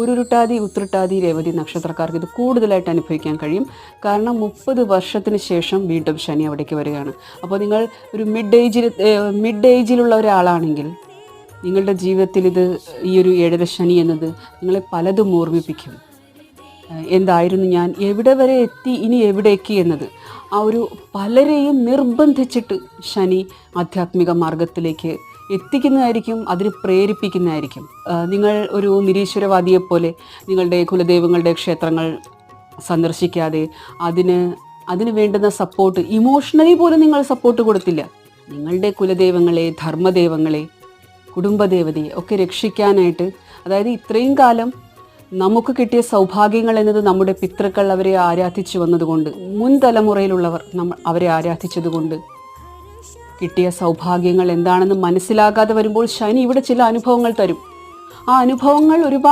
ഉരുരുട്ടാതി ഉത്രട്ടാതി രേവതി നക്ഷത്രക്കാർക്ക് ഇത് കൂടുതലായിട്ട് അനുഭവിക്കാൻ കഴിയും. കാരണം മുപ്പത് വർഷത്തിന് ശേഷം വീണ്ടും ശനി അവിടേക്ക് വരികയാണ്. അപ്പോൾ നിങ്ങൾ ഒരു മിഡ് ഏജിൽ മിഡ് ഏജിലുള്ള ഒരാളാണെങ്കിൽ നിങ്ങളുടെ ജീവിതത്തിൽ ഇത് ഈ ഒരു ഏഴര ശനി എന്നത് നിങ്ങളെ പലതും ഓർമ്മിപ്പിക്കും. എന്തായിരുന്നു ഞാൻ എവിടെ വരെ എത്തി ഇനി എവിടേക്ക് എന്നത്? ആ ഒരു പലരെയും നിർബന്ധിച്ചിട്ട് ശനി ആധ്യാത്മിക മാർഗത്തിലേക്ക് എത്തിക്കുന്നതായിരിക്കും അതിന് പ്രേരിപ്പിക്കുന്നതായിരിക്കും. നിങ്ങൾ ഒരു നിരീശ്വരവാദിയെ പോലെ നിങ്ങളുടെ കുലദൈവങ്ങളുടെ ക്ഷേത്രങ്ങൾ സന്ദർശിക്കാതെ അതിന് അതിന് വേണ്ടുന്ന സപ്പോർട്ട് ഇമോഷണലി പോലും നിങ്ങൾ സപ്പോർട്ട് കൊടുത്തില്ല. നിങ്ങളുടെ കുലദൈവങ്ങളെ ധർമ്മദേവങ്ങളെ കുടുംബദേവതയെ ഒക്കെ രക്ഷിക്കാനായിട്ട് അതായത് ഇത്രയും കാലം നമുക്ക് കിട്ടിയ സൗഭാഗ്യങ്ങൾ എന്നത് നമ്മുടെ പിതൃക്കൾ അവരെ ആരാധിച്ചു വന്നതുകൊണ്ട് മുൻ തലമുറയിലുള്ളവർ നമ്മൾ അവരെ ആരാധിച്ചതുകൊണ്ട് കിട്ടിയ സൗഭാഗ്യങ്ങൾ എന്താണെന്ന് മനസ്സിലാകാതെ വരുമ്പോൾ ശനി ഇവിടെ ചില അനുഭവങ്ങൾ തരും. ആ അനുഭവങ്ങൾ ഒരുപാട്